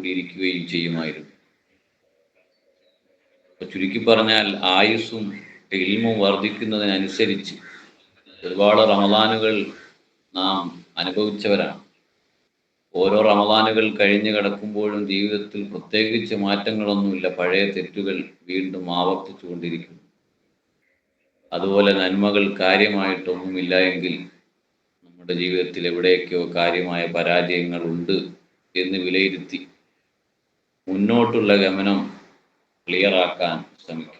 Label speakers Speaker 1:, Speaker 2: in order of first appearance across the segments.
Speaker 1: കൂടിയിരിക്കുകയും ചെയ്യുമായിരുന്നു. ചുരുക്കി പറഞ്ഞാൽ ആയുസ്സും ഇൽമും വർദ്ധിക്കുന്നതിനനുസരിച്ച് ഒരുപാട് റമദാനുകൾ നാം അനുഭവിച്ചവരാണ്. ഓരോ റമദാനുകൾ കഴിഞ്ഞു കിടക്കുമ്പോഴും ജീവിതത്തിൽ പ്രത്യേകിച്ച് മാറ്റങ്ങളൊന്നുമില്ല. പഴയ തെറ്റുകൾ വീണ്ടും ആവർത്തിച്ചു കൊണ്ടിരിക്കുന്നു. അതുപോലെ നന്മകൾ കാര്യമായിട്ടൊന്നുമില്ല എങ്കിൽ നമ്മുടെ ജീവിതത്തിൽ എവിടെയൊക്കെയോ കാര്യമായ പരാജയങ്ങൾ ഉണ്ട് എന്ന് വിലയിരുത്തി മുന്നോട്ടുള്ള ഗമനം ക്ലിയറാക്കാൻ ശ്രമിക്കും.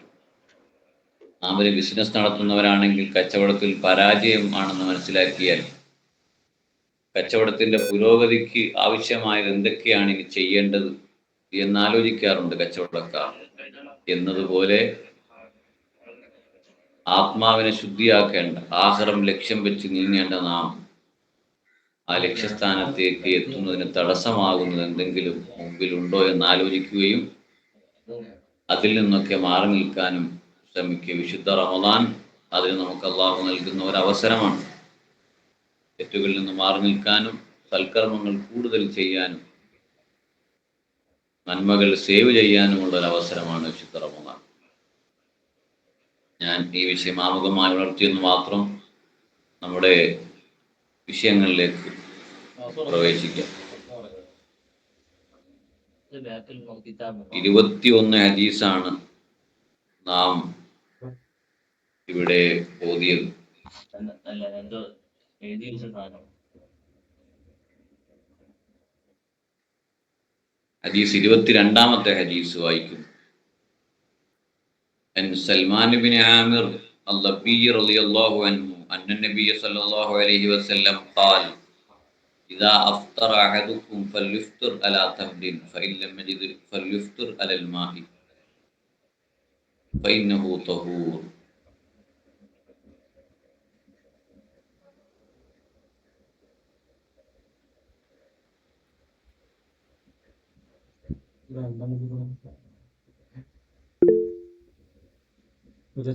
Speaker 1: നാം ഒരു ബിസിനസ് നടത്തുന്നവരാണെങ്കിൽ കച്ചവടത്തിൽ പരാജയം ആണെന്ന് മനസ്സിലാക്കിയാൽ കച്ചവടത്തിന്റെ പുരോഗതിക്ക് ആവശ്യമായത് എന്തൊക്കെയാണ് ഇനി ചെയ്യേണ്ടത് എന്നാലോചിക്കാറുണ്ട് കച്ചവടക്കാർ. എന്നതുപോലെ ആത്മാവിനെ ശുദ്ധിയാക്കേണ്ട ആഹാരം ലക്ഷ്യം വെച്ച് നീങ്ങേണ്ട നാം ആ ലക്ഷ്യസ്ഥാനത്തേക്ക് എത്തുന്നതിന് തടസ്സമാകുന്നത് എന്തെങ്കിലും മുമ്പിലുണ്ടോ എന്ന് ആലോചിക്കുകയും അതിൽ നിന്നൊക്കെ മാറി നിൽക്കാനും ശ്രമിക്കുക. വിശുദ്ധ റമദാൻ അതിന് നമുക്ക് അള്ളാഹു നൽകുന്ന ഒരു അവസരമാണ്. തെറ്റുകളിൽ നിന്ന് മാറി നിൽക്കാനും സൽക്കർമ്മങ്ങൾ കൂടുതൽ ചെയ്യാനും നന്മകൾ സേവ് ചെയ്യാനുമുള്ള ഒരു അവസരമാണ് വിശുദ്ധ റമദാൻ. ഞാൻ ഈ വിഷയം ആമുഖമായി ഉണർത്തിയെന്ന് മാത്രം നമ്മുടെ വിഷയങ്ങളിലേക്ക് പ്രവേശിക്കാം. ഇരുപത്തിയൊന്ന് ഹദീസാണ് നാം ഇവിടെ ഓതിയത് ഹദീസ് ഇരുപത്തിരണ്ടാമത്തെ ഹദീസ് വായിക്കുന്നു. സൽമാൻ ബിൻ ആമിർ അള്ളബീർ അലി അള്ളാഹു അൻഹു أن النبي صلى الله عليه وسلم قال إذا أفطر أحدكم فليفطر على تمر فإن لم يجد فليفطر على الماء فإنه طهور.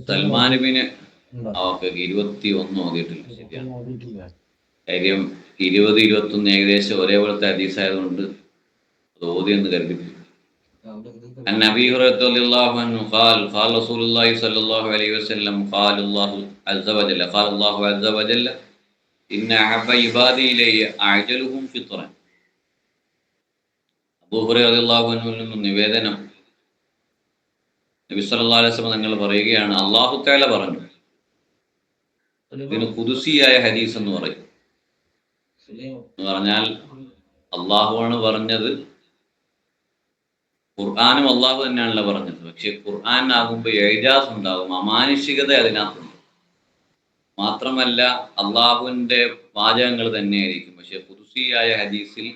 Speaker 1: سلمان بن ഓക്കെ ഇരുപത്തി ഒന്ന് ഓതിയിട്ടില്ല ശരിയാണ് കാര്യം ഇരുപത് ഇരുപത്തൊന്ന് ഏകദേശം ഒരേപോലത്തെ ഹദീസ് ആയതുകൊണ്ട് അത് ഓതി എന്ന് കരുതി عن أبي هريرة رضي الله عنه قال قال رسول الله صلى الله عليه وسلم قال الله عز وجل قال الله عز وجل إن أحب عبادي إلي أعجلهم فطرا അബൂ ഹുറൈറ റളിയല്ലാഹു അൻഹുവിൽ നിന്നും നിവേദനം നബി സല്ലല്ലാഹു അലൈഹി വസല്ലം തങ്ങൾ പറയുകയാണ് അല്ലാഹു തആല പറഞ്ഞു ഇതിന് കുതിസിയായ ഹദീസ് എന്ന് പറയും. എന്ന് പറഞ്ഞാൽ അള്ളാഹുവാണ് പറഞ്ഞത്. ഖുർആാനും അള്ളാഹു തന്നെയാണല്ലോ പറഞ്ഞത്. പക്ഷെ ഖുർആൻ ആകുമ്പോൾ എഴുജാസ് ഉണ്ടാകും അമാനുഷികത അതിനകത്തുണ്ട്. മാത്രമല്ല അള്ളാഹുവിന്റെ വാചകങ്ങൾ തന്നെയായിരിക്കും. പക്ഷെ കുതുസിയായ ഹദീസിൽ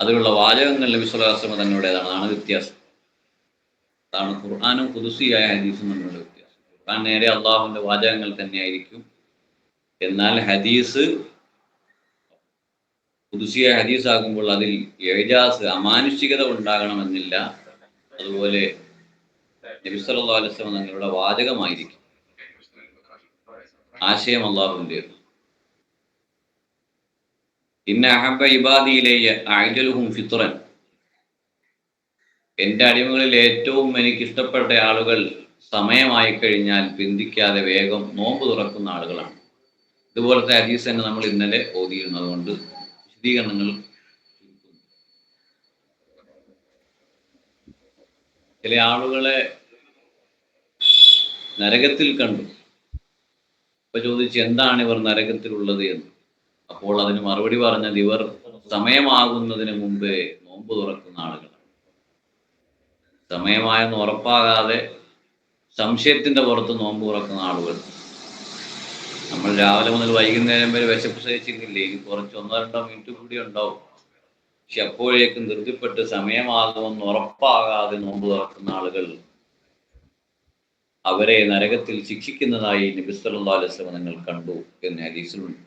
Speaker 1: അതിലുള്ള വാചകങ്ങൾ നബി തന്നെയുടേതാണ് അതാണ് വ്യത്യാസം. അതാണ് ഖുർആാനും കുതുസിയായ ഹദീസും തമ്മിലുള്ള ഖുർആൻ നേരെ അള്ളാഹുവിന്റെ വാചകങ്ങൾ തന്നെയായിരിക്കും. എന്നാൽ ഹദീസ് പുതുസിയ ഹദീസ് ആകുമ്പോൾ അതിൽ ഏജാസ് അമാനുഷികത ഉണ്ടാകണമെന്നില്ല. അതുപോലെ നബിസല്ലാ അലൈസ്ലം തങ്ങളുടെ വാചകമായിരിക്കും. ആശയം അള്ളാഹുവിന്റെ ഇന്ന അഹബ ഇബാദിയിലെ ആയിജലുഹും ഫിത്തുറൻ എന്റെ അടിമകളിൽ ഏറ്റവും എനിക്ക് ഇഷ്ടപ്പെട്ട ആളുകൾ സമയമായി കഴിഞ്ഞാൽ പിന്തിക്കാതെ വേഗം നോമ്പ് തുറക്കുന്ന ആളുകളാണ്. ഇതുപോലത്തെ ഹദീസ് തന്നെ നമ്മൾ ഇന്നലെ ഓതിയിരുന്നത് കൊണ്ട് വിശദീകരണങ്ങൾ ചില ആളുകളെ നരകത്തിൽ കണ്ടു. അപ്പൊ ചോദിച്ചു എന്താണ് ഇവർ നരകത്തിലുള്ളത് എന്ന്? അപ്പോൾ അതിന് മറുപടി പറഞ്ഞത് ഇവർ സമയമാകുന്നതിന് മുമ്പേ നോമ്പ് തുറക്കുന്ന ആളുകളാണ്. സമയമായെന്ന് ഉറപ്പാകാതെ സംശയത്തിന്റെ പുറത്ത് നോമ്പ് തുറക്കുന്ന ആളുകൾ നമ്മൾ രാവിലെ മുതൽ വൈകുന്നേരം വരെ വിശപ്പ് സഹിച്ചിരുന്നില്ലേ ഇനി കുറച്ച് ഒന്നോ രണ്ടോ മിനിറ്റ് കൂടി ഉണ്ടാവും പക്ഷെ അപ്പോഴേക്കും ധൃതിപ്പെട്ട് സമയമാകുമെന്ന് ഉറപ്പാകാതെ നോമ്പ് തുറക്കുന്ന ആളുകൾ അവരെ നരകത്തിൽ ശിക്ഷിക്കുന്നതായി നബി സല്ലല്ലാഹു അലൈഹി വസല്ലം നിങ്ങൾ കണ്ടു എന്ന് ഹദീസിലുണ്ട്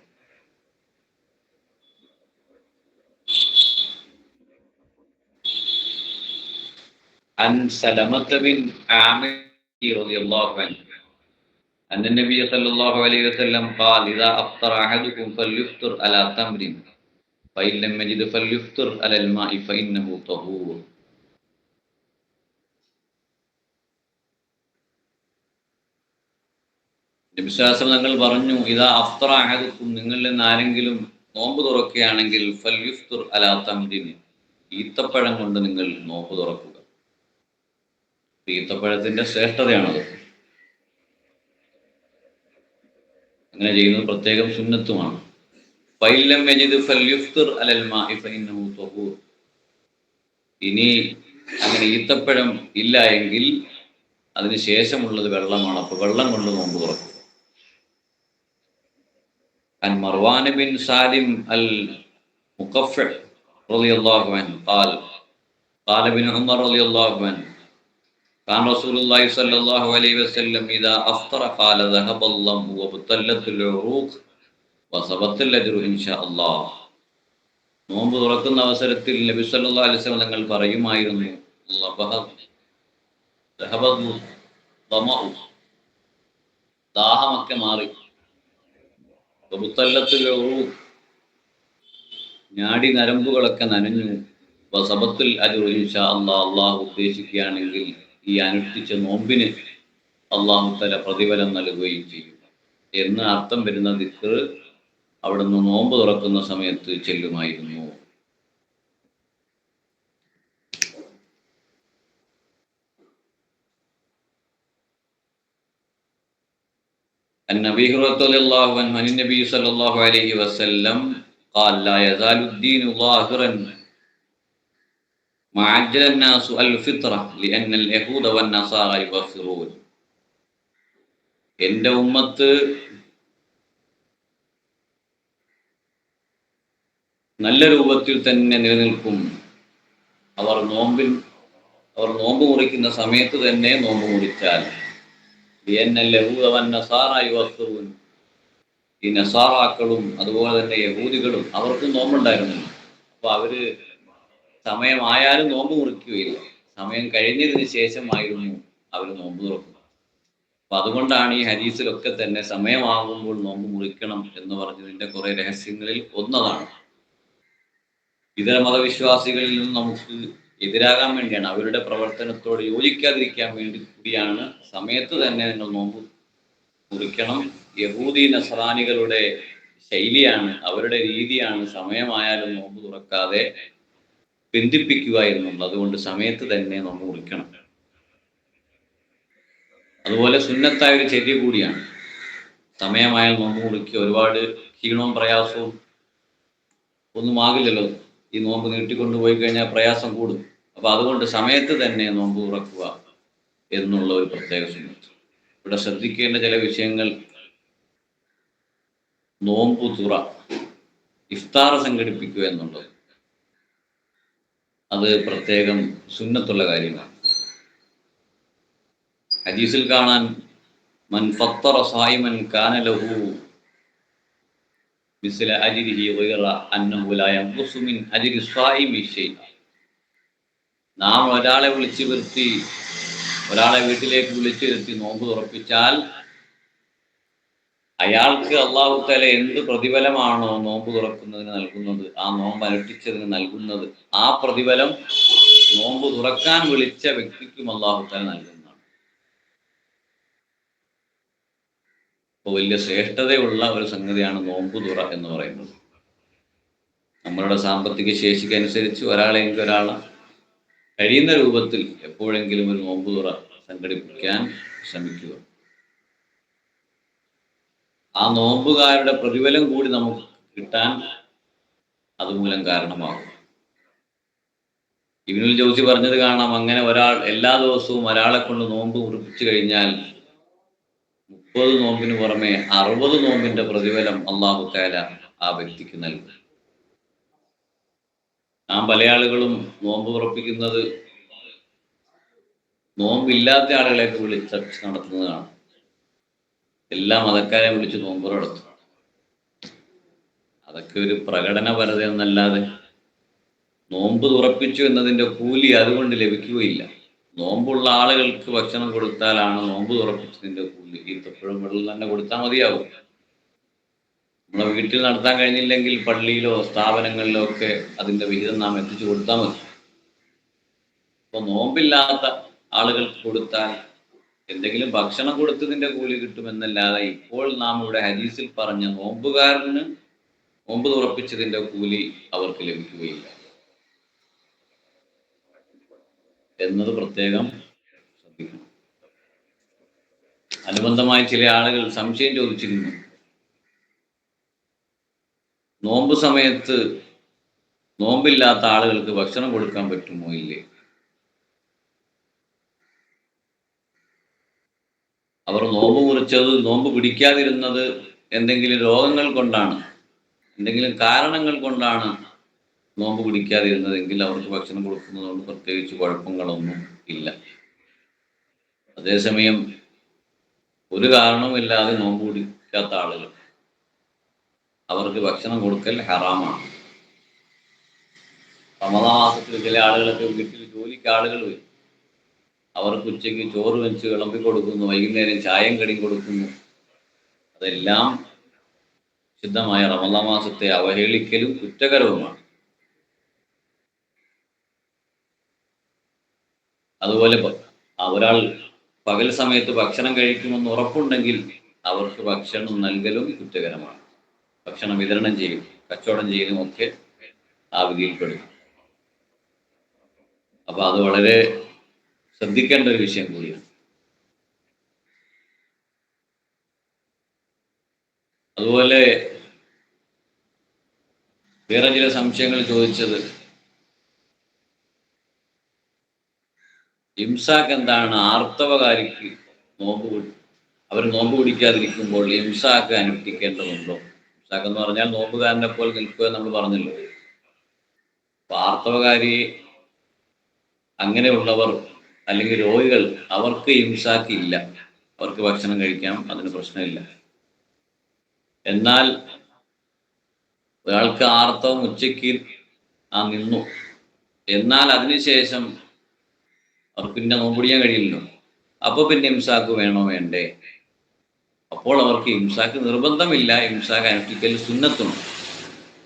Speaker 1: عن سلمة بن عامر رضي الله عنه أن النبي صلى الله عليه وسلم قال إذا أفطر أحدكم فليفطر على تمر فإن لم يجد فليفطر على الماء فإنه طهور വിശ്വാസം തങ്ങൾ പറഞ്ഞു ഇതാ അഫ്തറ അഹദുക്കും നിങ്ങളിൽ നിന്ന് ആരെങ്കിലും നോമ്പ് തുറക്കുകയാണെങ്കിൽ ഫൽയുഫ്തുർ അലാ തംദിന് ഈത്തപ്പഴം കൊണ്ട് നിങ്ങൾ നോമ്പ് തുറക്കുക ഈത്തപ്പഴത്തിന്റെ ശ്രേഷ്ഠതയാണത് അങ്ങനെ ചെയ്യുന്നത് പ്രത്യേകം സുന്നത്തുമാണ് ഫൈലം യജിദ് ഫൽയുഫ്തിർ അലൽ മാഇ ഫഇന്നഹു തഹൂർ ഇനി അങ്ങനെ ഈത്തപ്പഴം ഇല്ല എങ്കിൽ അതിന് ശേഷമുള്ളത് വെള്ളമാണ് അപ്പോൾ വെള്ളം കൊണ്ട് നോമ്പ് തുറക്കും عن مروان بن سالم المقفع رضي الله عنه قال قال ابن عمر رضي الله عنه كان رسول الله صلى الله عليه وسلم إذا أفطر قال ذهب الله وابتلت العروق وثبت الأجر إن شاء الله നോമ്പ് തുറക്കുന്ന അവസരത്തിൽ നബി സല്ലല്ലാഹു അലൈഹി വസല്ലം തങ്ങൾ പറയുമായിരുന്നു ലബഹ- ദഹബദു ദമഉ. ദാഹമൊക്കെ മാറി വബുത്തല്ലത്തിൽ ഉറൂഖ്. ഞാടി നരമ്പുകളൊക്കെ നനഞ്ഞു വസബത്തിൽ അജുർ ഇൻഷാ അള്ളാഹ് അള്ളാഹു ഉദ്ദേശിക്കുകയാണെങ്കിൽ ഈ അനുഷ്ഠിച്ച നോമ്പിന് അള്ളാഹു തല പ്രതിഫലം നൽകുകയും ചെയ്യും എന്ന് അർത്ഥം വരുന്ന ദിക്കർ അവിടുന്ന് നോമ്പ് തുറക്കുന്ന സമയത്ത് ചെല്ലുമായിരുന്നു عن أبي هريرة رضي الله عنه عن النبي صلى الله عليه وسلم قال لا يزال الدين ظاهرا ما عجل الناس الفطرة لأن اليهود والنصارى يغفرون എൻ്റെ ഉമ്മത്ത് നല്ല രൂപത്തിൽ തന്നെ നിലനിൽക്കും അവർ നോമ്പിൽ അവർ നോമ്പ് മുറിക്കുന്ന സമയത്ത് തന്നെ നോമ്പ് മുറിച്ചാൽ ലിയന്നൽ യഹൂദ വൻ നസാറ യുവസ്തുവും ഈ നസാറാക്കളും അതുപോലെ തന്നെ യഹൂദികളും അവർക്കും നോമ്പുണ്ടായിരുന്നില്ല അപ്പൊ അവര് സമയമായാലും നോമ്പ് മുറിക്കുകയില്ല. സമയം കഴിഞ്ഞതിന് ശേഷമായിരുന്നു അവർ നോമ്പ് തുറക്കുന്നത് അപ്പൊ അതുകൊണ്ടാണ് ഈ ഹരീസിലൊക്കെ തന്നെ സമയമാകുമ്പോൾ നോമ്പ് മുറിക്കണം എന്ന് പറഞ്ഞതിന്റെ കുറെ രഹസ്യങ്ങളിൽ ഒന്നതാണ്. ഇതര മതവിശ്വാസികളിൽ നിന്ന് നമുക്ക് എതിരാകാൻ വേണ്ടിയാണ്. അവരുടെ പ്രവർത്തനത്തോട് യോജിക്കാതിരിക്കാൻ വേണ്ടി കൂടിയാണ് സമയത്ത് തന്നെ നിങ്ങൾ നോമ്പ് മുറിക്കണം. യഹൂദി നസറാനികളുടെ ശൈലിയാണ് അവരുടെ രീതിയാണ് സമയമായാലും നോമ്പ് തുറക്കാതെ ബന്ധിപ്പിക്കുക എന്നുള്ളത് അതുകൊണ്ട് സമയത്ത് തന്നെ നമ്മൾ കുളിക്കണം അതുപോലെ സുന്നത്തായ ഒരു ചര്യ കൂടിയാണ്. സമയമായാൽ നോമ്പ് മുറിക്കുക. ഒരുപാട് ക്ഷീണവും പ്രയാസവും ഒന്നും ആകില്ലല്ലോ. ഈ നോമ്പ് നീട്ടിക്കൊണ്ട് പോയി കഴിഞ്ഞാൽ പ്രയാസം കൂടും. അപ്പൊ അതുകൊണ്ട് സമയത്ത് തന്നെ നോമ്പ് തുറക്കുക എന്നുള്ള ഒരു പ്രത്യേക സുന്നത്ത്. ഇവിടെ ശ്രദ്ധിക്കേണ്ട ചില വിഷയങ്ങൾ. നോമ്പ് തുറ ഇഫ്താർ സംഘടിപ്പിക്കുക എന്നുള്ളത്. അത് പ്രത്യേകം സുന്നത്തുള്ള കാര്യമാണ് ഹദീസിൽ കാണാൻ മൻ ഫത്തറ സായിമൻ കാനലഹു മിസ്ല അജിരിഹി വൈറ അന്നഹു ലാ യൻഖുസു മിൻ അജ്രി സായിമി ഷൈ നാം ഒരാളെ വിളിച്ചു വരുത്തി ഒരാളെ വീട്ടിലേക്ക് വിളിച്ചു വരുത്തി നോമ്പ് തുറപ്പിച്ചാൽ അയാൾക്ക് അള്ളാഹു തല എന്ത് പ്രതിഫലമാണോ നോമ്പ് തുറക്കുന്നതിന് നൽകുന്നത് ആ നോമ്പ് അനുഷ്ഠിച്ചതിന് നൽകുന്നത് ആ പ്രതിഫലം നോമ്പ് തുറക്കാൻ വിളിച്ച വ്യക്തിക്കും അള്ളാഹു തല നൽകുന്നതാണ്. ഇപ്പൊ വലിയ ശ്രേഷ്ഠതയുള്ള ഒരു സംഗതിയാണ് നോമ്പ് തുറ എന്ന് പറയുന്നത്. നമ്മളുടെ സാമ്പത്തിക ശേഷിക്ക് അനുസരിച്ച് ഒരാളെങ്കിൽ ഒരാളെ കഴിയുന്ന രൂപത്തിൽ എപ്പോഴെങ്കിലും ഒരു നോമ്പ് തുറ സംഘടിപ്പിക്കാൻ ശ്രമിക്കുക. ആ നോമ്പുകാരുടെ പ്രതിഫലം കൂടി നമുക്ക് കിട്ടാൻ അതുമൂലം കാരണമാകും. ഇവനുൽ ജോസി പറഞ്ഞത് കാണാം അങ്ങനെ ഒരാൾ എല്ലാ ദിവസവും ഒരാളെ കൊണ്ട് നോമ്പ് മുറിപ്പിച്ചു കഴിഞ്ഞാൽ മുപ്പത് നോമ്പിന് പുറമെ അറുപത് നോമ്പിന്റെ പ്രതിഫലം അള്ളാഹു താല ആ വ്യക്തിക്ക് നൽകും. നാം പല ആളുകളും നോമ്പ് ഉറപ്പിക്കുന്നത് നോമ്പില്ലാത്ത ആളുകളെയൊക്കെ വിളിച്ച് നടത്തുന്നതാണ്. എല്ലാ മതക്കാരെ വിളിച്ച് നോമ്പുറ നടത്തും അതൊക്കെ ഒരു പ്രകടനപരത എന്നല്ലാതെ നോമ്പ് തുറപ്പിച്ചു എന്നതിന്റെ കൂലി അതുകൊണ്ട് ലഭിക്കുകയില്ല. നോമ്പുള്ള ആളുകൾക്ക് ഭക്ഷണം കൊടുത്താലാണ് നോമ്പ് തുറപ്പിച്ചതിന്റെ കൂലി. ഈത്തപ്പഴം വെള്ളം തന്നെ കൊടുത്താൽ മതിയാവും. നമ്മളെ വീട്ടിൽ നടത്താൻ കഴിഞ്ഞില്ലെങ്കിൽ പള്ളിയിലോ സ്ഥാപനങ്ങളിലോ ഒക്കെ അതിന്റെ വിഹിതം നാം എത്തിച്ചു കൊടുത്താൽ മതി. അപ്പോൾ നോമ്പില്ലാത്ത ആളുകൾക്ക് കൊടുത്താൽ എന്തെങ്കിലും ഭക്ഷണം കൊടുത്തതിന്റെ കൂലി കിട്ടുമെന്നല്ലാതെ ഇപ്പോൾ നാം ഇവിടെ ഹദീസിൽ പറഞ്ഞ നോമ്പുകാരന് നോമ്പ് തുറപ്പിച്ചതിന്റെ കൂലി അവർക്ക് ലഭിക്കുകയില്ല. എന്നത് പ്രത്യേകം ശ്രദ്ധിക്കണം. അനുബന്ധമായി ചില ആളുകൾ സംശയം ചോദിച്ചിരുന്നു. നോമ്പ് സമയത്ത് നോമ്പില്ലാത്ത ആളുകൾക്ക് ഭക്ഷണം കൊടുക്കാൻ പറ്റുമോ ഇല്ലേ? അവർ നോമ്പ് മുറിച്ചത് നോമ്പ് പിടിക്കാതിരുന്നത് എന്തെങ്കിലും രോഗങ്ങൾ കൊണ്ടാണ് എന്തെങ്കിലും കാരണങ്ങൾ കൊണ്ടാണ് നോമ്പ് പിടിക്കാതിരുന്നതെങ്കിൽ അവർക്ക് ഭക്ഷണം കൊടുക്കുന്നതുകൊണ്ട് പ്രത്യേകിച്ച് കുഴപ്പങ്ങളൊന്നും ഇല്ല. അതേസമയം ഒരു കാരണവുമില്ലാതെ നോമ്പ് പിടിക്കാത്ത ആളുകൾ അവർക്ക് ഭക്ഷണം കൊടുക്കൽ ഹറാമാണ്. റമദാ മാസത്തിൽ ചില ആളുകളൊക്കെ വീട്ടിൽ ജോലിക്ക് ആളുകൾ വരും. അവർക്ക് ഉച്ചയ്ക്ക് ചോറ് വെച്ച് വിളമ്പി കൊടുക്കുന്നു വൈകുന്നേരം ചായം കടി കൊടുക്കുന്നു. അതെല്ലാം ശുദ്ധമായ റമദാ മാസത്തെ അവഹേളിക്കലും കുറ്റകരവുമാണ്. അതുപോലെ ഒരാൾ പകൽ സമയത്ത് ഭക്ഷണം കഴിക്കുമെന്ന് ഉറപ്പുണ്ടെങ്കിൽ അവർക്ക് ഭക്ഷണം നൽകലും കുറ്റകരമാണ്. ഭക്ഷണം വിതരണം ചെയ്യും കച്ചവടം ചെയ്യലും ഒക്കെ ആ വിധിയിൽപ്പെടും അപ്പൊ അത് വളരെ ശ്രദ്ധിക്കേണ്ട ഒരു വിഷയം കൂടിയാണ്. അതുപോലെ വേറെ ചില സംശയങ്ങൾ ചോദിച്ചത് ഇംസാക്ക് എന്താണ് ആർത്തവകാരിക്ക് നോമ്പ് അവർ നോമ്പ് പിടിക്കാതിരിക്കുമ്പോൾ ഇംസാക്ക് അനുഷ്ഠിക്കേണ്ടതുണ്ടോ? ഇംസാക്ക് എന്ന് പറഞ്ഞാൽ നോമ്പുകാരനെ പോലെ നിൽക്കുക നമ്മൾ പറഞ്ഞല്ലോ? അപ്പൊ ആർത്തവകാരി അങ്ങനെയുള്ളവർ അല്ലെങ്കിൽ രോഗികൾ അവർക്ക് ഹിംസാക്ക് ഇല്ല. അവർക്ക് ഭക്ഷണം കഴിക്കാം അതിന് പ്രശ്നമില്ല. എന്നാൽ ഒരാൾക്ക് ആർത്തവം ഉച്ചയ്ക്ക് ആ നിന്നു. എന്നാൽ അതിനുശേഷം അവർക്ക് പിന്നെ നോമ്പിടിയാൻ കഴിയില്ലല്ലോ. അപ്പൊ പിന്നെ ഹിംസാക്ക് വേണോ വേണ്ടേ? അപ്പോൾ അവർക്ക് ഹിംസാക്ക് നിർബന്ധമില്ല. ഹിംസാക്ക് അനുഷ്ഠിക്കൽ സുന്നത്തുണ്ട്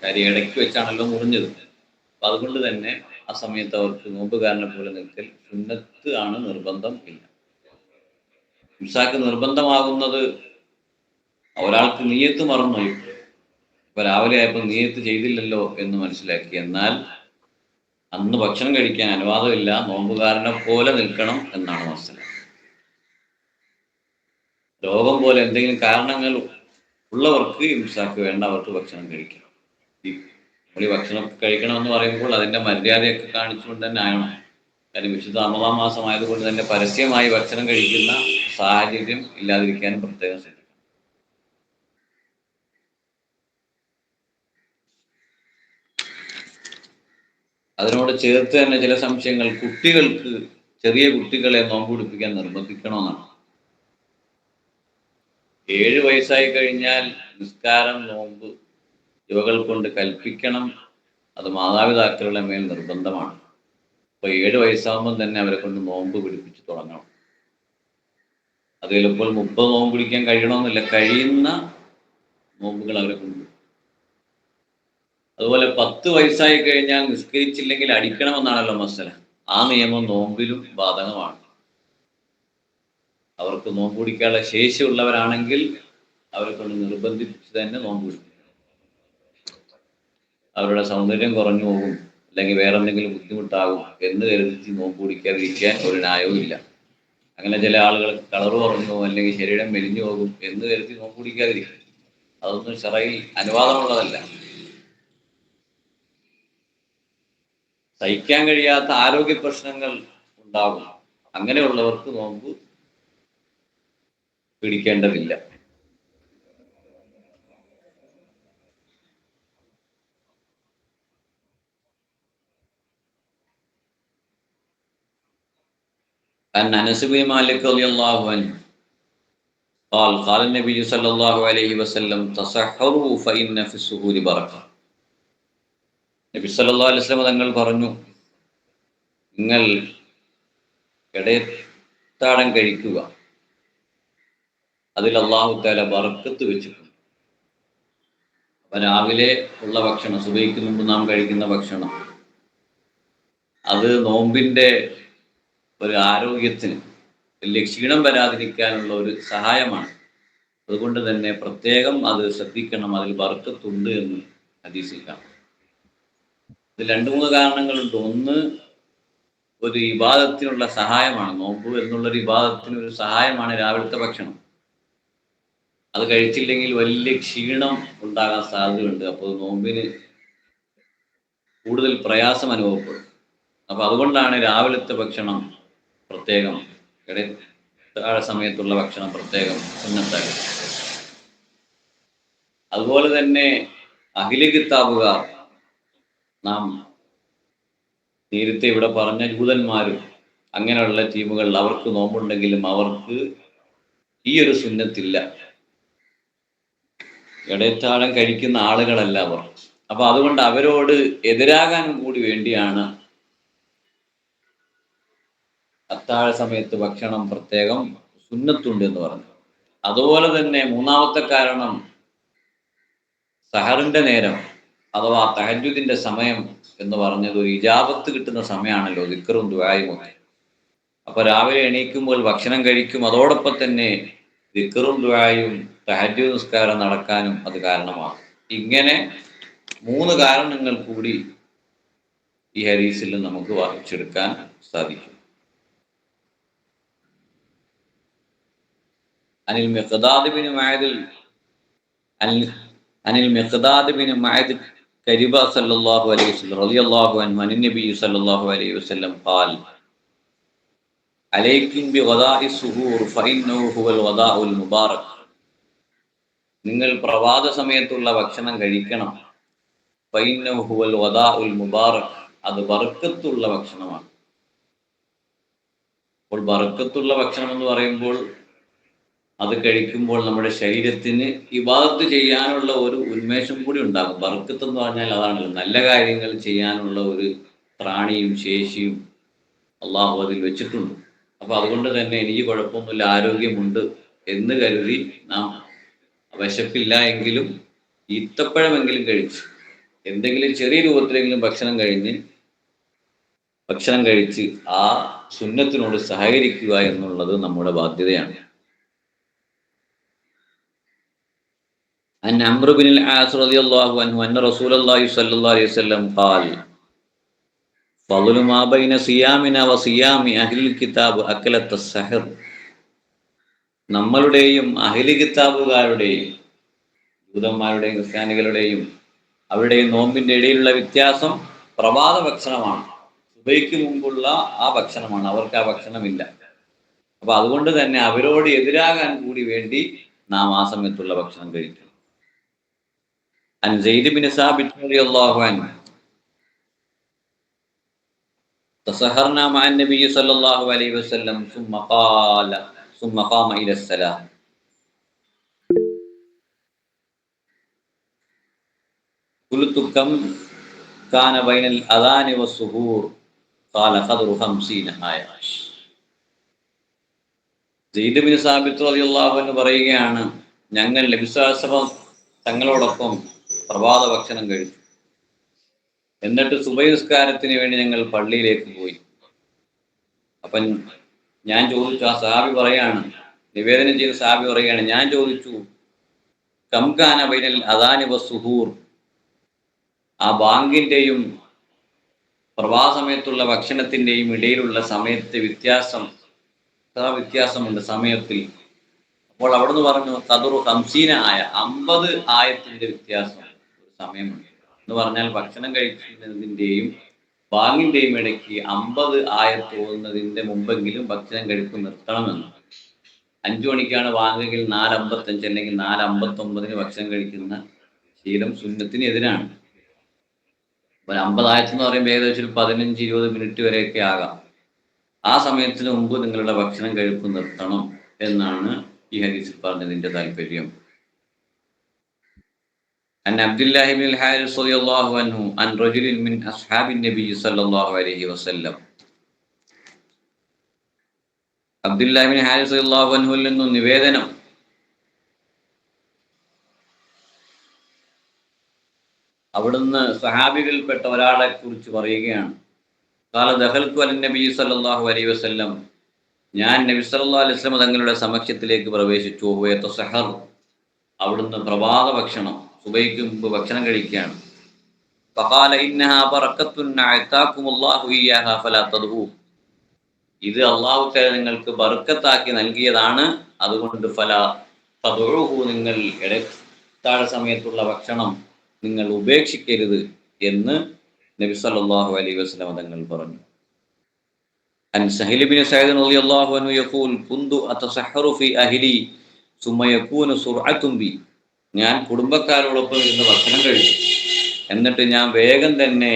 Speaker 1: കാര്യം ഇടയ്ക്ക് വെച്ചാണല്ലോ മുറിഞ്ഞത്. അപ്പൊ അതുകൊണ്ട് തന്നെ ആ സമയത്ത് അവർക്ക് നോമ്പുകാരനെ പോലെ നിൽക്കൽ സുന്നത്ത് ആണ് നിർബന്ധം ഇല്ല. ഇംസാക്ക് നിർബന്ധമാകുന്നത് ഒരാൾക്ക് നീയത്ത് മറന്നുപോയി ഇപ്പൊ രാവിലെ ആയപ്പോൾ നീയത്ത് ചെയ്തില്ലല്ലോ എന്ന് മനസ്സിലാക്കി. എന്നാൽ അന്ന് ഭക്ഷണം കഴിക്കാൻ അനുവാദമില്ല. നോമ്പുകാരനെ പോലെ നിൽക്കണം എന്നാണ് മനസ്സിലാക്കുന്നത്. രോഗം പോലെ എന്തെങ്കിലും കാരണങ്ങൾ ഉള്ളവർക്ക് ഇംസാക്ക് വേണ്ട അവർക്ക് ഭക്ഷണം കഴിക്കണം. നമ്മൾ ഈ ഭക്ഷണം കഴിക്കണം എന്ന് പറയുമ്പോൾ അതിന്റെ മര്യാദയൊക്കെ കാണിച്ചുകൊണ്ട് തന്നെ ആണ് കാര്യം വിശുദ്ധ മാസമായതുകൊണ്ട് തന്നെ പരസ്യമായി ഭക്ഷണം കഴിക്കുന്ന സാഹചര്യം ഇല്ലാതിരിക്കാനും പ്രത്യേകം ശ്രദ്ധിക്കണം. അതിനോട് ചേർത്ത് തന്നെ ചില സംശയങ്ങൾ. കുട്ടികൾക്ക് ചെറിയ കുട്ടികളെ നോമ്പ് പിടിപ്പിക്കാൻ നിർബന്ധിക്കണമെന്നാണ്. ഏഴ് വയസ്സായി കഴിഞ്ഞാൽ നിസ്കാരം നോമ്പ് ഇവകൾ കൊണ്ട് കൽപ്പിക്കണം. അത് മാതാപിതാക്കളുടെ മേൽ നിർബന്ധമാണ്. അപ്പൊ ഏഴ് വയസ്സാകുമ്പോൾ തന്നെ അവരെ കൊണ്ട് നോമ്പ് പിടിപ്പിച്ച് തുടങ്ങണം. അത് ചിലപ്പോൾ മുപ്പത് നോമ്പ് പിടിക്കാൻ കഴിയണമെന്നില്ല. കഴിയുന്ന നോമ്പുകൾ അവരെ കൊണ്ട് അതുപോലെ പത്ത് വയസ്സായി കഴിഞ്ഞാൽ നിസ്കരിച്ചില്ലെങ്കിൽ അടിക്കണമെന്നാണല്ലോ മസല. ആ നിയമം നോമ്പിലും ബാധകമാണ്. അവർക്ക് നോമ്പ് പിടിക്കാനുള്ള ശേഷിയുള്ളവരാണെങ്കിൽ അവരെ കൊണ്ട് നിർബന്ധിപ്പിച്ച് തന്നെ നോമ്പ് പിടിക്കും അവരുടെ സൗന്ദര്യം കുറഞ്ഞു പോകും അല്ലെങ്കിൽ വേറെ എന്തെങ്കിലും ബുദ്ധിമുട്ടാകും എന്ന് കരുതി നോമ്പ് കുടിക്കാതിരിക്കാൻ ഒരു ന്യായവും ഇല്ല. അങ്ങനെ ചില ആളുകൾ കളർ കുറഞ്ഞു പോകും അല്ലെങ്കിൽ ശരീരം മെലിഞ്ഞു പോകും എന്ന് കരുതി നോമ്പ് കുടിക്കാതിരിക്കും അതൊന്നും ചെറയിൽ അനുവാദമുള്ളതല്ല. സഹിക്കാൻ കഴിയാത്ത ആരോഗ്യ പ്രശ്നങ്ങൾ ഉണ്ടാകും. അങ്ങനെയുള്ളവർക്ക് നോമ്പ് പിടിക്കേണ്ടതില്ല. عن انس بن مالك رضي الله عنه قال قال النبي صلى الله عليه وسلم تصحروا فإن في السهول بركة നബി സല്ലല്ലാഹു അലൈഹി വസല്ലം തങ്ങൾ പറഞ്ഞു നിങ്ങൾ ഇടയത്താടം കഴിക്കുക അതിൽ അള്ളാഹു താല ബറക്കത്ത് വെച്ചിട്ടുണ്ട് അപ്പൊ രാവിലെ ഉള്ള ഭക്ഷണം സുബൈക്ക് മുമ്പ് നാം കഴിക്കുന്ന ഭക്ഷണം അത് നോമ്പിന്റെ ഒരു ആരോഗ്യത്തിന് വലിയ ക്ഷീണം വരാതിരിക്കാനുള്ള ഒരു സഹായമാണ്. അതുകൊണ്ട് തന്നെ പ്രത്യേകം അത് ശ്രദ്ധിക്കണം. അതിൽ വർക്കത്തുണ്ട് എന്ന് ഹദീസിൽ ഇത് രണ്ട് മൂന്ന് കാരണങ്ങളുണ്ട്. ഒന്ന് ഒരു വിവാദത്തിനുള്ള സഹായമാണ്. നോമ്പ് എന്നുള്ളൊരു വിവാദത്തിന് ഒരു സഹായമാണ് രാവിലത്തെ ഭക്ഷണം. അത് കഴിച്ചില്ലെങ്കിൽ വലിയ ക്ഷീണം ഉണ്ടാകാൻ സാധ്യതയുണ്ട്. അപ്പോൾ നോമ്പിന് കൂടുതൽ പ്രയാസം അനുഭവപ്പെടും. അപ്പൊ അതുകൊണ്ടാണ് രാവിലത്തെ ഭക്ഷണം പ്രത്യേകം. ഇടത്താഴ സമയത്തുള്ള ഭക്ഷണം പ്രത്യേകം സുന്നത്താക്കി അതുപോലെ തന്നെ അഖില കിതാബുകാർ നാം നേരത്തെ ഇവിടെ പറഞ്ഞ ജൂതന്മാരും അങ്ങനെയുള്ള ടീമുകൾ അവർക്ക് നോമ്പുണ്ടെങ്കിലും അവർക്ക് ഈ ഒരു സുന്നത്തില്ല. ഇടയത്താഴം കഴിക്കുന്ന ആളുകളല്ല അവർ. അപ്പൊ അതുകൊണ്ട് അവരോട് എതിരാകാനും കൂടി വേണ്ടിയാണ് അത്താഴ സമയത്ത് ഭക്ഷണം പ്രത്യേകം സുന്നത്തുണ്ട് എന്ന് പറഞ്ഞു. അതുപോലെ തന്നെ മൂന്നാമത്തെ കാരണം സഹറിന്റെ നേരം അഥവാ തഹജുദിന്റെ സമയം എന്ന് പറഞ്ഞത് ഒരു ഇജാബത്ത് കിട്ടുന്ന സമയമാണല്ലോ ദിക്കറും ഒക്കെ. അപ്പൊ രാവിലെ എണീക്കുമ്പോൾ ഭക്ഷണം കഴിക്കും അതോടൊപ്പം തന്നെ ദിക്കറും ദുആയും തഹജു നിസ്കാരം നടക്കാനും അത് കാരണമാണ് ഇങ്ങനെ മൂന്ന് കാരണങ്ങൾ കൂടി ഈ ഹരീസിൽ നമുക്ക് വായിച്ചെടുക്കാൻ സാധിക്കും. അനിൽ മിഖ്ദാദ് മായതിൽ അനിൽ മിഖ്ദാദ് ബിൻ കരിബ സല്ലല്ലാഹു അലൈഹി വസല്ലം റളിയല്ലാഹു അൻഹു അനിൻ നബി സല്ലല്ലാഹു അലൈഹി വസല്ലം ഖാൽ അലൈക്കും ബിഗദാഇ സുഹൂർ ഫഇന്നഹു ഹുവൽ വദാഉൽ മുബാറക് നിങ്ങൾ പ്രഭാത സമയത്തുള്ള ഭക്ഷണം കഴിക്കണം ഫഇന്നഹു ഹുവൽ വദാഉൽ മുബാറക് അത് ബർക്കത്തുള്ള ഭക്ഷണമാണ്. അപ്പോൾ ബർക്കത്തുള്ള ഭക്ഷണം എന്ന് പറയുമ്പോൾ അത് കഴിക്കുമ്പോൾ നമ്മുടെ ശരീരത്തിന് ഇബാദത്ത് ചെയ്യാനുള്ള ഒരു ഉന്മേഷം കൂടി ഉണ്ടാകും. ബർക്കത്ത് എന്ന് പറഞ്ഞാൽ അതാണല്ലോ നല്ല കാര്യങ്ങൾ ചെയ്യാനുള്ള ഒരു പ്രാണിയും ശേഷിയും അള്ളാഹു അതിൽ വെച്ചിട്ടുണ്ട്. അപ്പൊ അതുകൊണ്ട് തന്നെ എനിക്ക് കുഴപ്പമൊന്നുമില്ല ആരോഗ്യമുണ്ട് എന്ന് കരുതി നാം വിശപ്പില്ല എങ്കിലും ഈത്തപ്പഴമെങ്കിലും കഴിച്ച് എന്തെങ്കിലും ചെറിയ രൂപത്തിലെങ്കിലും ഭക്ഷണം കഴിഞ്ഞ് ഭക്ഷണം കഴിച്ച് ആ സുന്നത്തിനോട് സഹകരിക്കുക എന്നുള്ളത് നമ്മുടെ ബാധ്യതയാണ്. عن عمرو بن العاص رضي الله عنه أن رسول الله صلى الله عليه وسلم قال فضل ما بين صيامنا وصيام أهل الكتاب أكلة السحر നമ്മളുടെയും അഹിലി കിതാബുകാരുടെയും ജൂതന്മാരുടെയും ക്രിസ്ത്യാനികളുടെയും അവരുടെയും നോമ്പിന്റെ ഇടയിലുള്ള വ്യത്യാസം പ്രഭാത ഭക്ഷണമാണ് സുബൈക്ക് മുമ്പുള്ള ആ ഭക്ഷണമാണ് അവർക്ക് ആ ഭക്ഷണമില്ല അപ്പൊ അതുകൊണ്ട് തന്നെ അവരോട് എതിരാകാൻ കൂടി വേണ്ടി നാം ആ സമയത്തുള്ള ഭക്ഷണം കഴിക്കണം عن زيد بن ثابت رضي الله عنه تسهرنا مع النبي صلى الله عليه وسلم ثم قال ثم قام إلى الصلاة قلت كم كان بين الأذان والسهور قال قدر خمسين آية സെയ്ദ് ബിൻ സാബിത്ത് റളിയല്ലാഹു അൻഹു പറയുകയാണ് ഞങ്ങൾ നബിസ്വലം തങ്ങളോടൊപ്പം പ്രഭാത ഭക്ഷണം കഴിച്ചു. എന്നിട്ട് സുബൈസ്കാരത്തിന് വേണ്ടി ഞങ്ങൾ പള്ളിയിലേക്ക് പോയി. അപ്പൻ ഞാൻ ചോദിച്ചു ആ സാബി പറയാണ് നിവേദനം ചെയ്ത സാബി പറയാണ് ഞാൻ ചോദിച്ചു കംഖാന ബൈനൽ അദാനിവ സുഹൂർ. ആ ബാങ്കിന്റെയും പ്രഭാസമയത്തുള്ള ഭക്ഷണത്തിന്റെയും ഇടയിലുള്ള സമയത്തെ വ്യത്യാസം എത്ര വ്യത്യാസമുണ്ട് സമയത്തിൽ. അപ്പോൾ അവിടുന്ന് പറഞ്ഞു തതുറു ഹംസീന ആയ അമ്പത് ആയത്തിന്റെ വ്യത്യാസം. സമയമുണ്ട്. എന്ന് പറഞ്ഞാൽ ഭക്ഷണം കഴിക്കുന്നതിന്റെയും ബാങ്ങിന്റെയും ഇടയ്ക്ക് അമ്പത് ആയ തോന്നുന്നതിന്റെ മുമ്പെങ്കിലും ഭക്ഷണം കഴിപ്പ് നിർത്തണമെന്ന്. അഞ്ചു മണിക്കാണ് വാങ്ങുകയിൽ നാല് അമ്പത്തഞ്ച് അല്ലെങ്കിൽ നാല് ഭക്ഷണം കഴിക്കുന്ന ശീലം സുന്നത്തിന് എതിരാണ്. ഒരു അമ്പതായത്ത് എന്ന് പറയുമ്പോൾ ഏകദേശം ഒരു പതിനഞ്ച് ഇരുപത് മിനിറ്റ് വരെയൊക്കെ ആകാം. ആ സമയത്തിന് മുമ്പ് നിങ്ങളുടെ ഭക്ഷണം കഴിപ്പ് നിർത്തണം എന്നാണ് ഈ ഹരീസിൽ പറഞ്ഞതിന്റെ താല്പര്യം. عن عبد الله بن الحارث رضي الله عنه عن رجل من أصحاب النبي صلى الله عليه وسلم അബ്ദുല്ലാഹിബിൻ ഹാരിസ് അള്ളാഹു അൻഹുവിൽ നിന്നും നിവേദനം അവിടുന്ന് സഹാബികളിൽപ്പെട്ട ഒരാളെ കുറിച്ച് പറയുകയാണ് കാല ദഹൽക്കു അലൻ നബി സല്ലല്ലാഹു അലൈഹി വസല്ലം ഞാൻ നബി സല്ലല്ലാഹു അലൈഹി വസല്ലം തങ്ങളുടെ സമക്ഷത്തിലേക്ക് പ്രവേശിച്ചു ഹുവയത്ത സഹർ അവിടുന്ന് പ്രഭാത ഭക്ഷണം സുബൈക്ക് മുമ്പ് ഭക്ഷണം കഴിക്കുകയാണ് ഫഖാല ഇന്നഹാ ബറക്കത്തുൻ അഅതാകുമുല്ലാഹു ഇയ്യാഹാ ഫലാ തദ്ഹു ഇത് അള്ളാഹു തആല നിങ്ങൾക്ക് ബർക്കത്താക്കി നൽകിയതാണ് അതുകൊണ്ട് ഫല തദ്ഉഹു നിങ്ങൾ ഇടത്താഴ സമയത്തുള്ള ഭക്ഷണം നിങ്ങൾ ഉപേക്ഷിക്കരുത് എന്ന് നബി സല്ലല്ലാഹു അലൈഹി വസല്ലം തങ്ങൾ പറഞ്ഞു عن سهيل بن سعيد رضي الله عنه يقول كنت أتسحر في أهلي ثم يكون سرعة بي ഞാൻ കുടുംബക്കാരോടൊപ്പം ഇരുന്ന് ഭക്ഷണം കഴിച്ചു. എന്നിട്ട് ഞാൻ വേഗം തന്നെ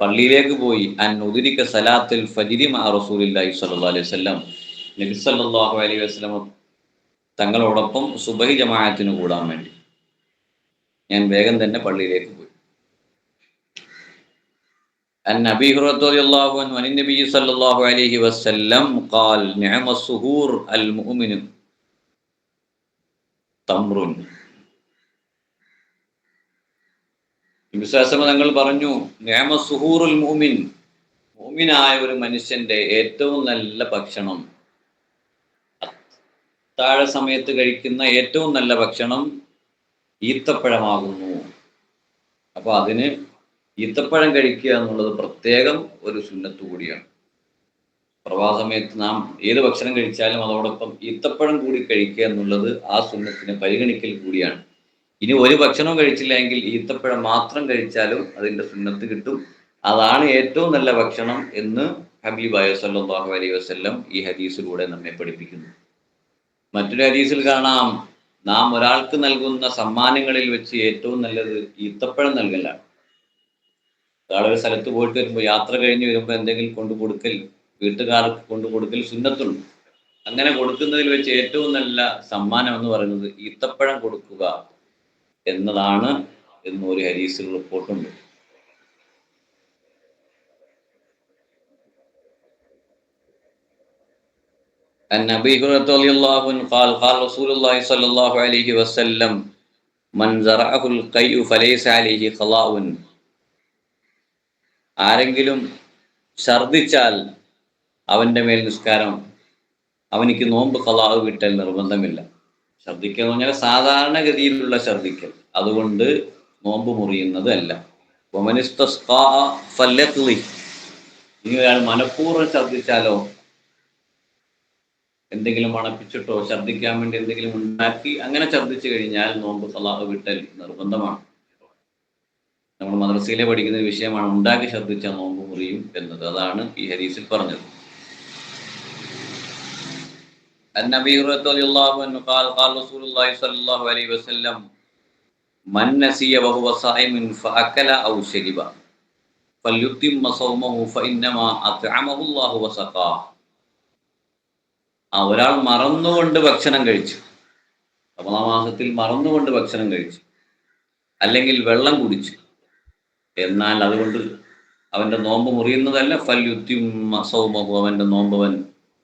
Speaker 1: പള്ളിയിലേക്ക് പോയി. അൻ ഉദിരിക്ക സലാത്തിൽ ഫജിരി മാ റസൂലില്ലാഹി സല്ലല്ലാഹു അലൈഹി വസല്ലം. നബി സല്ലല്ലാഹു അലൈഹി വസല്ലം തങ്ങളോടൊപ്പം സുബഹി ജമാഅത്തിന് കൂടാൻ വേണ്ടി ഞാൻ വേഗം തന്നെ പള്ളിയിലേക്ക് പോയി. അൻ നബി സല്ലല്ലാഹു അലൈഹി വസല്ലം ഖാൽ നിഅമ സുഹൂർ അൽ മുഅ്മിനു. തമ്രുൻ. തങ്ങൾ പറഞ്ഞു നേമ സുഹൂറുൽ മൂമിൻ മൂമിനായ ഒരു മനുഷ്യന്റെ ഏറ്റവും നല്ല ഭക്ഷണം അത്താഴ സമയത്ത് കഴിക്കുന്ന ഏറ്റവും നല്ല ഭക്ഷണം ഈത്തപ്പഴമാകുന്നു. അപ്പോൾ അതിന് ഈത്തപ്പഴം കഴിക്കുക എന്നുള്ളത് പ്രത്യേകം ഒരു സുന്നത്തു കൂടിയാണ്. പ്രവാസ സമയത്ത് നാം ഏത് ഭക്ഷണം കഴിച്ചാലും അതോടൊപ്പം ഈത്തപ്പഴം കൂടി കഴിക്കുക എന്നുള്ളത് ആ സുന്നത്തിനെ പരിഗണിക്കൽ കൂടിയാണ്. ഇനി ഒരു ഭക്ഷണവും കഴിച്ചില്ല എങ്കിൽ ഈത്തപ്പഴം മാത്രം കഴിച്ചാലും അതിന്റെ സുന്നത്ത് കിട്ടും. അതാണ് ഏറ്റവും നല്ല ഭക്ഷണം എന്ന് ഹബീബായ സല്ലല്ലാഹു അലൈഹി വസ്ല്ലം ഈ ഹദീസിലൂടെ നമ്മെ പഠിപ്പിക്കുന്നു. മറ്റൊരു ഹദീസിൽ കാണാം നാം ഒരാൾക്ക് നൽകുന്ന സമ്മാനങ്ങളിൽ വെച്ച് ഏറ്റവും നല്ലത് ഈത്തപ്പഴം നൽകലാണ്. ഒരാളൊരു സ്ഥലത്ത് പോയിട്ട് വരുമ്പോൾ യാത്ര കഴിഞ്ഞ് വരുമ്പോൾ എന്തെങ്കിലും കൊണ്ടു കൊടുക്കൽ വീട്ടുകാർക്ക് കൊണ്ടു കൊടുക്കൽ സുന്നത്തുണ്ട് അങ്ങനെ കൊടുക്കുന്നതിൽ വെച്ച് ഏറ്റവും നല്ല സമ്മാനം എന്ന് പറയുന്നത് ഈത്തപ്പഴം കൊടുക്കുക എന്നതാണ് എന്നൊരു ഹരീസിൽ റിപ്പോർട്ടുണ്ട് عن أبي هريرة رضي الله عنه قال قال رسول الله صلى الله عليه وسلم من زرعه القيء فليس عليه خلاء ആരെങ്കിലും ഛർദിച്ചാൽ അവന്റെ മേൽ നിസ്കാരം. അവനിക്ക് നോമ്പ് കലാവ് വിട്ടൽ നിർബന്ധമില്ല. ഛർദിക്കൽ എന്ന് പറഞ്ഞാൽ സാധാരണഗതിയിലുള്ള ഛർദിക്കൽ അതുകൊണ്ട് നോമ്പ് മുറിയുന്നത് അല്ല. മനഃപൂർവം ഛർദിച്ചാലോ എന്തെങ്കിലും മണപ്പിച്ചിട്ടോ ഛർദിക്കാൻ വേണ്ടി എന്തെങ്കിലും ഉണ്ടാക്കി അങ്ങനെ ഛർദിച്ചു കഴിഞ്ഞാൽ നോമ്പ് കലാവ് വിട്ടൽ നിർബന്ധമാണ്. നമ്മൾ മദ്രസയിലെ പഠിക്കുന്ന വിഷയമാണ് ഉണ്ടാക്കി ഛർദിച്ച നോമ്പ് മുറിയും എന്നത്. അതാണ് ഈ ഹരീസിൽ പറഞ്ഞത്. عن ابي هريره رضي الله عنه قال قال رسول الله صلى الله عليه وسلم من نسي وهو صائم فاكل او شرب فليتم صومه فانما اطعمه الله وسقاه ആ ഒരാൾ മറന്നുകൊണ്ട് ഭക്ഷണം കഴിച്ചു റമദാൻ മാസത്തിൽ മറന്നുകൊണ്ട് ഭക്ഷണം കഴിച്ചു അല്ലെങ്കിൽ വെള്ളം കുടിച്ചു എന്നാൽ അതുകൊണ്ട് അവന്റെ നോമ്പ് മുറിയുന്നതല്ല ഫല്യുത്യം സൗമഹു അവന്റെ നോമ്പവൻ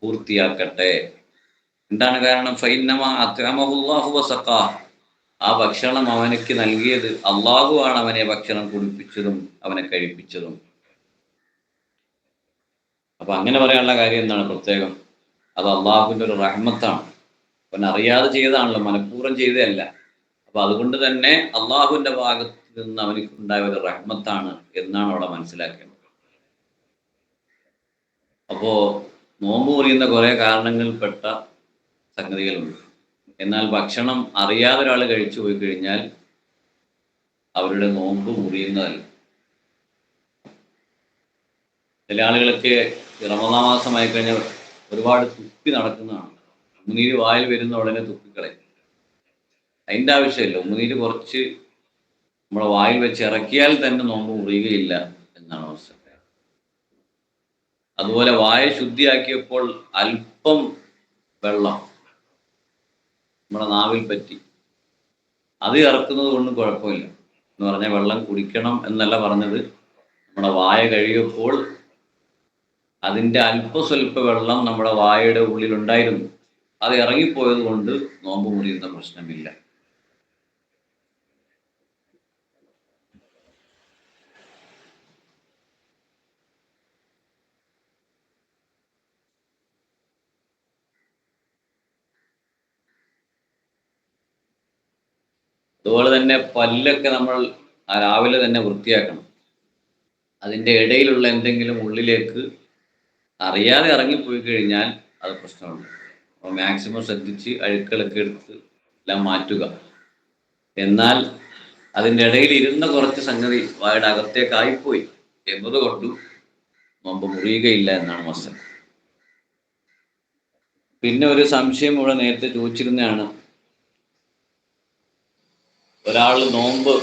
Speaker 1: പൂർത്തിയാക്കട്ടെ എന്താണ് കാരണം? ഫൈനമ അത്യമഹുല്ലാഹു വസക്കാ ആ ഭക്ഷണം അവനക്ക് നൽകിയത് അള്ളാഹു ആണ് അവനെ ഭക്ഷണം കുടിപ്പിച്ചതും അവനെ കഴിപ്പിച്ചതും. അപ്പൊ അങ്ങനെ പറയാനുള്ള കാര്യം എന്താണ് പ്രത്യേകം? അത് അള്ളാഹുവിന്റെ ഒരു റഹ്മത്താണ്. അവൻ അറിയാതെ ചെയ്തതാണല്ലോ മനഃപൂർവം ചെയ്തതല്ല. അപ്പൊ അതുകൊണ്ട് തന്നെ അള്ളാഹുവിന്റെ ഭാഗത്ത് നിന്ന് അവനിക്ക് ഉണ്ടായ ഒരു റഹ്മത്താണ് എന്നാണ് അവിടെ മനസ്സിലാക്കേണ്ടത്. അപ്പോ നോമ്പ് മുറിയുന്ന കുറെ കാരണങ്ങളിൽപ്പെട്ട സംഗതികളുണ്ട്. എന്നാൽ ഭക്ഷണം അറിയാതെ ഒരാൾ കഴിച്ചു പോയി കഴിഞ്ഞാൽ അവരുടെ നോമ്പ് മുറിയുന്നതല്ല. ചില ആളുകളൊക്കെ റമദാ മാസമായി കഴിഞ്ഞാൽ ഒരുപാട് തുപ്പി നടക്കുന്നതാണ്. ഉമ്മുനീര് വായിൽ വരുന്ന ഉടനെ തുപ്പിക്കളയും അതിന്റെ ആവശ്യമില്ല. ഉമ്മുനീര് കുറച്ച് നമ്മളെ വായിൽ വെച്ച് ഇറക്കിയാൽ തന്നെ നോമ്പ് മുറിയുകയില്ല എന്നാണ് അവസ്ഥ. അതുപോലെ വായ ശുദ്ധിയാക്കിയപ്പോൾ അല്പം വെള്ളം നമ്മുടെ നാവിൽ പറ്റി. അത് ഇറക്കുന്നത് കൊണ്ടും കുഴപ്പമില്ല. എന്ന് പറഞ്ഞാൽ വെള്ളം കുടിക്കണം എന്നല്ല പറഞ്ഞത്. നമ്മുടെ വായ കഴിയുമ്പോൾ അതിന്റെ അല്പസ്വല്പ വെള്ളം നമ്മുടെ വായയുടെ ഉള്ളിലുണ്ടായിരുന്നു. അത് ഇറങ്ങിപ്പോയത് കൊണ്ട് നോമ്പ് മുറിയുന്ന പ്രശ്നമില്ല. അതുപോലെ തന്നെ പല്ലൊക്കെ നമ്മൾ രാവിലെ തന്നെ വൃത്തിയാക്കണം. അതിന്റെ ഇടയിലുള്ള എന്തെങ്കിലും ഉള്ളിലേക്ക് അറിയാതെ ഇറങ്ങിപ്പോയി കഴിഞ്ഞാൽ അത് പ്രശ്നമുണ്ട്. അപ്പോൾ മാക്സിമം ശ്രദ്ധിച്ച് അഴുക്കളൊക്കെ എടുത്ത് എല്ലാം മാറ്റുക. എന്നാൽ അതിന്റെ ഇടയിൽ ഇരുന്ന കുറച്ച് സംഗതി വായുടെ അകത്തേക്കായിപ്പോയി കൊണ്ടും മുമ്പ് മുറിയുകയില്ല എന്നാണ് മസ്സൻ പിന്നെ ഒരു സംശയം ഇവിടെ നേരത്തെ ചോദിച്ചിരുന്നതാണ്. ഒരാൾ നോമ്പ്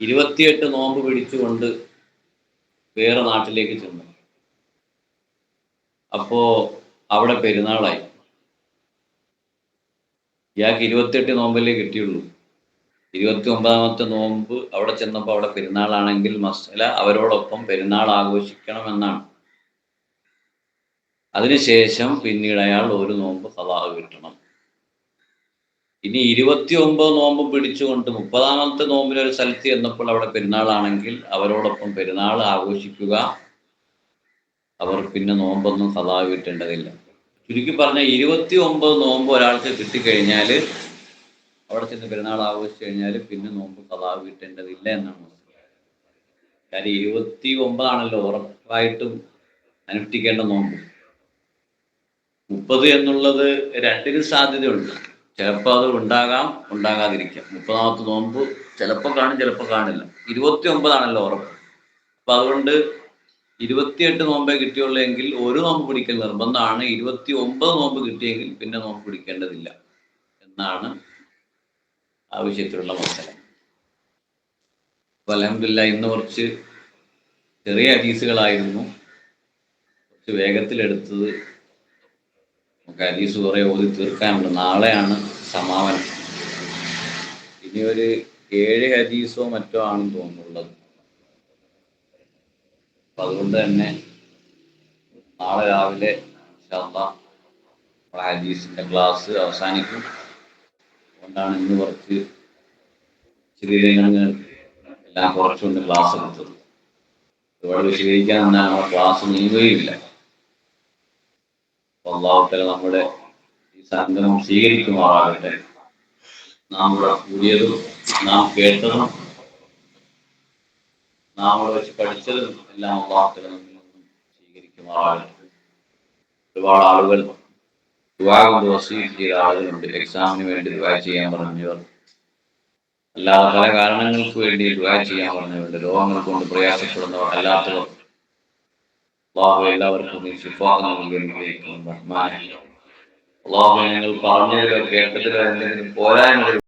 Speaker 1: ഇരുപത്തിയെട്ട് നോമ്പ് പിടിച്ചുകൊണ്ട് വേറെ നാട്ടിലേക്ക് ചെന്നു. അപ്പോ അവിടെ പെരുന്നാളായി. ഇയാൾക്ക് ഇരുപത്തിയെട്ട് നോമ്പല്ലേ കിട്ടിയുള്ളൂ. ഇരുപത്തി ഒമ്പതാമത്തെ നോമ്പ് അവിടെ ചെന്നപ്പോൾ അവിടെ പെരുന്നാളാണെങ്കിൽ മസല അവരോടൊപ്പം പെരുന്നാൾ ആഘോഷിക്കണമെന്നാണ്. അതിനുശേഷം പിന്നീട് അയാൾ ഒരു നോമ്പ് കലാഹ് കിട്ടണം. ഇനി ഇരുപത്തി ഒമ്പത് നോമ്പ് പിടിച്ചുകൊണ്ട് മുപ്പതാമത്തെ നോമ്പിന് ഒരു സ്ഥലത്ത് ചെന്നപ്പോൾ അവിടെ പെരുന്നാളാണെങ്കിൽ അവരോടൊപ്പം പെരുന്നാൾ ആഘോഷിക്കുക. അവർ പിന്നെ നോമ്പൊന്നും സദാ വീട്ടേണ്ടതില്ല. ചുരുക്കി പറഞ്ഞ ഇരുപത്തി ഒമ്പത് നോമ്പ് ഒരാൾക്ക് കിട്ടിക്കഴിഞ്ഞാൽ അവിടെ ചെന്ന് പെരുന്നാൾ ആഘോഷിച്ചു കഴിഞ്ഞാൽ പിന്നെ നോമ്പ് സദാ വീട്ടേണ്ടതില്ല എന്നാണ് കാര്യം ഇരുപത്തി ഒമ്പതാണല്ലോ ഉറപ്പായിട്ടും അനുഷ്ഠിക്കേണ്ട നോമ്പ്. മുപ്പത് എന്നുള്ളത് രണ്ടിനും സാധ്യതയുണ്ട്. ചിലപ്പോൾ അത് ഉണ്ടാകാം ഉണ്ടാകാതിരിക്കാം. മുപ്പതാമത്തെ നോമ്പ് ചിലപ്പോൾ കാണും ചിലപ്പോൾ കാണില്ല. ഇരുപത്തി ഒമ്പതാണല്ലോ ഉറപ്പ്. അപ്പൊ അതുകൊണ്ട് ഇരുപത്തിയെട്ട് നോമ്പേ കിട്ടിയുള്ളൂ എങ്കിൽ ഒരു നോമ്പ് പിടിക്കൽ നിർബന്ധമാണ്. ഇരുപത്തി ഒമ്പത് നോമ്പ് കിട്ടിയെങ്കിൽ പിന്നെ നോമ്പ് പിടിക്കേണ്ടതില്ല എന്നാണ് ആവശ്യത്തിലുള്ള മത്സരം. അപ്പൊ അലഹമില്ല ഇന്ന് കുറച്ച് ചെറിയ ഹദീസുകളായിരുന്നു. കുറച്ച് വേഗത്തിലെടുത്തത്. നമുക്ക് ഹദീസ് കുറെ ഓതി തീർക്കാനുണ്ട്. നാളെയാണ് സമാപനം. ഇനി ഒരു ഏഴ് ഹദീസോ മറ്റോ ആണെന്ന് തോന്നുന്നുള്ളത് അതുകൊണ്ട് തന്നെ നാളെ രാവിലെ നമ്മുടെ ഹദീസിന്റെ ക്ലാസ് അവസാനിക്കും. അതുകൊണ്ടാണ് ഇന്ന് കുറച്ച് ചെറിയ എല്ലാം കുറച്ചുകൊണ്ട് ക്ലാസ് എടുത്തത്. ഒരുപാട് വിശദീകരിക്കാൻ എന്നാൽ നമ്മുടെ ക്ലാസ് നീങ്ങുകയില്ല അള്ളാഹുത്തല നമ്മുടെ സംഗമം സ്വീകരിക്കുമാറാകട്ടെ നാം ഇവിടെ കൂടിയതും നാം കേട്ടതും നാം ഇവിടെ വെച്ച് പഠിച്ചതും എല്ലാം വാർത്തകളും സ്വീകരിക്കുമാറാകട്ടെ ഒരുപാട് ആളുകൾ വിവാഹം കൊണ്ട് ചെയ്ത ആളുകളുണ്ട്. എക്സാമിന് വേണ്ടി ദുആ ചെയ്യാൻ പറഞ്ഞവർ. അല്ലാതെ പല കാരണങ്ങൾക്ക് വേണ്ടി ദുആ ചെയ്യാൻ പറഞ്ഞവരുണ്ട്. രോഗങ്ങൾ കൊണ്ട് പ്രയാസപ്പെടുന്നവർ അല്ലാത്തവർ. അള്ളാഹു എല്ലാവർക്കും റഹ്മാനെ അള്ളാഹു ഞങ്ങൾ പറഞ്ഞതിലോ കേട്ടതിലോ എന്തെങ്കിലും പോരായ്മകൾ